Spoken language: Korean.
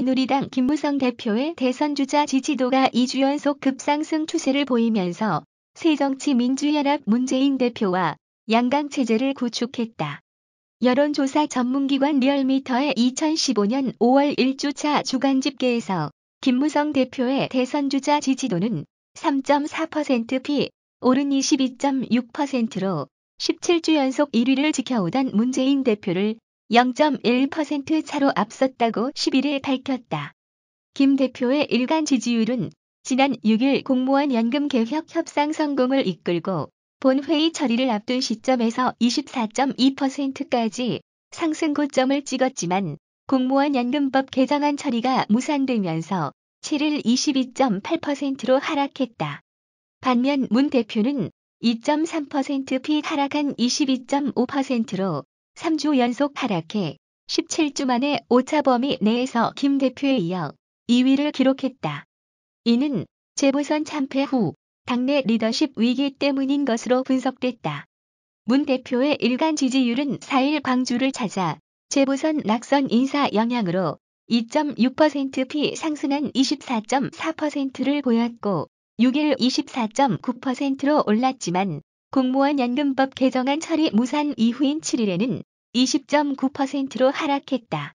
새누리당 김무성 대표의 대선주자 지지도가 2주 연속 급상승 추세를 보이면서 새정치민주연합 문재인 대표와 양강체제를 구축했다. 여론조사 전문기관 리얼미터의 2015년 5월 1주차 주간 집계에서 김무성 대표의 대선주자 지지도는 3.4%피 오른 22.6%로 17주 연속 1위를 지켜오던 문재인 대표를 0.1% 차로 앞섰다고 11일 밝혔다. 김 대표의 일간 지지율은 지난 6일 공무원 연금 개혁 협상 성공을 이끌고 본회의 처리를 앞둔 시점에서 24.2%까지 상승 고점을 찍었지만 공무원 연금법 개정안 처리가 무산되면서 7일 22.8%로 하락했다. 반면 문 대표는 2.3%피 하락한 22.5%로 3주 연속 하락해 17주 만에 오차 범위 내에서 김 대표에 이어 2위를 기록했다. 이는 재보선 참패 후 당내 리더십 위기 때문인 것으로 분석됐다. 문 대표의 일간 지지율은 4일 광주를 찾아 재보선 낙선 인사 영향으로 2.6%피 상승한 24.4%를 보였고 6일 24.9%로 올랐지만 공무원 연금법 개정안 처리 무산 이후인 7일에는 20.9%로 하락했다.